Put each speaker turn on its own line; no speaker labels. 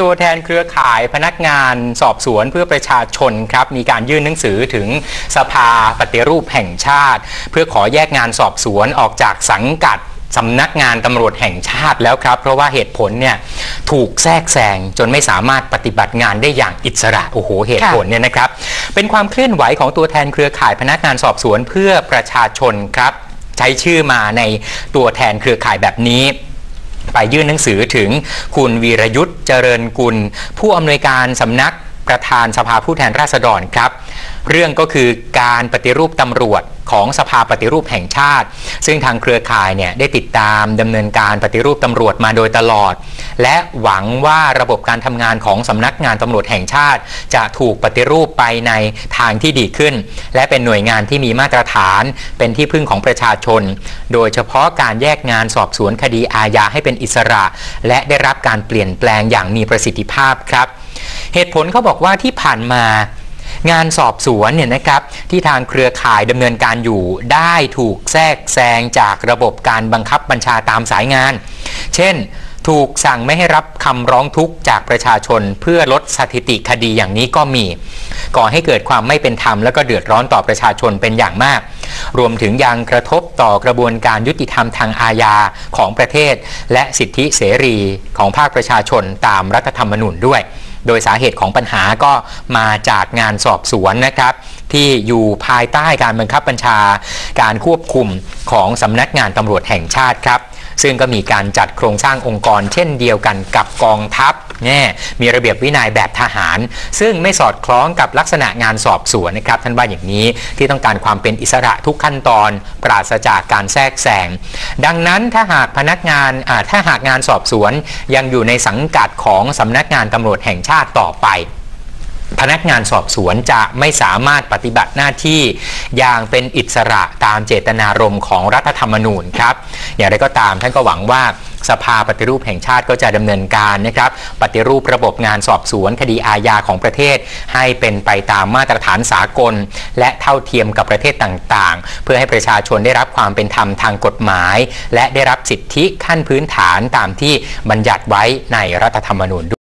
ตัวแทนเครือข่ายพนักงานสอบสวนเพื่อประชาชนครับมีการยื่นหนังสือถึงสภาปฏิรูปแห่งชาติ เพื่อขอแยกงานสอบสวนออกจากสังกัดสำนักงานตำรวจแห่งชาติแล้วครับ เพราะว่าเหตุผลเนี่ยถูกแทรกแซงจนไม่สามารถปฏิบัติงานได้อย่างอิสระโอ้โหเหตุผลเนี่ยนะครับ เป็นความเคลื่อนไหวของตัวแทนเครือข่ายพนักงานสอบสวนเพื่อประชาชนครับ ใช้ชื่อมาในตัวแทนเครือข่ายแบบนี้ ไปยื่นหนังสือถึงคุณวีรยุทธ์เจริญกุล ผู้อำนวยการสำนักประธานสภาผู้แทนราษฎรครับ เรื่องก็คือการปฏิรูปตำรวจของสภาปฏิรูปแห่งชาติ ซึ่งทางเครือข่ายเนี่ยได้ติดตามดำเนินการปฏิรูปตำรวจมาโดยตลอด และหวังว่าระบบการทำงานของสำนักงานตำรวจแห่งชาติ จะถูกปฏิรูปไปในทางที่ดีขึ้น และเป็นหน่วยงานที่มีมาตรฐาน เป็นที่พึ่งของประชาชน โดยเฉพาะการแยกงานสอบสวนคดีอาญาให้เป็นอิสระ และได้รับการเปลี่ยนแปลงอย่างมีประสิทธิภาพครับ เหตุผลเขาบอกว่าที่ผ่านมา งานสอบสวนเนี่ยนะครับที่ทางเครือข่ายดำเนินการอยู่ได้ถูกแทรกแซงจากระบบการบังคับบัญชาตามสายงาน เช่น ถูกสั่งไม่ให้รับคำร้องทุกข์จากประชาชนเพื่อลดสถิติคดีอย่างนี้ก็มี ก่อให้เกิดความไม่เป็นธรรมและก็เดือดร้อนต่อประชาชนเป็นอย่างมาก รวมถึงยังกระทบต่อกระบวนการยุติธรรมทางอาญาของประเทศ และสิทธิเสรีของภาคประชาชนตามรัฐธรรมนูญด้วย โดยสาเหตุของปัญหาก็มาจากงานสอบสวนนะครับ ที่อยู่ภายใต้การบังคับบัญชา การควบคุมของสำนักงานตำรวจแห่งชาติครับ ซึ่งก็มีการจัดโครงสร้างองค์กร เช่นเดียวกันกับกองทัพแน่มีระเบียบวินัยแบบทหาร ซึ่งไม่สอดคล้องกับลักษณะงานสอบสวนนะครับท่านว่าอย่างนี้ที่ต้องการความเป็นอิสระทุกขั้นตอน ปราศจากการแทรกแซงดังนั้นถ้าหากพนักงานถ้าหากงานสอบสวนยังอยู่ในสังกัดของสำนักงานตำรวจแห่งชาติต่อไป พนักงานสอบสวนจะไม่สามารถปฏิบัติหน้าที่ อย่างเป็นอิสระตามเจตนารมณ์ของรัฐธรรมนูญครับ อย่างไรก็ตามท่านก็หวังว่าสภาปฏิรูปแห่งชาติก็จะดำเนินการนะครับปฏิรูประบบงานสอบสวนคดีอาญาของประเทศ ให้เป็นไปตามมาตรฐานสากล และเท่าเทียมกับประเทศต่างๆ เพื่อให้ประชาชนได้รับความเป็นธรรมทางกฎหมาย และได้รับสิทธิขั้นพื้นฐานตามที่บัญญัติไว้ในรัฐธรรมนูญ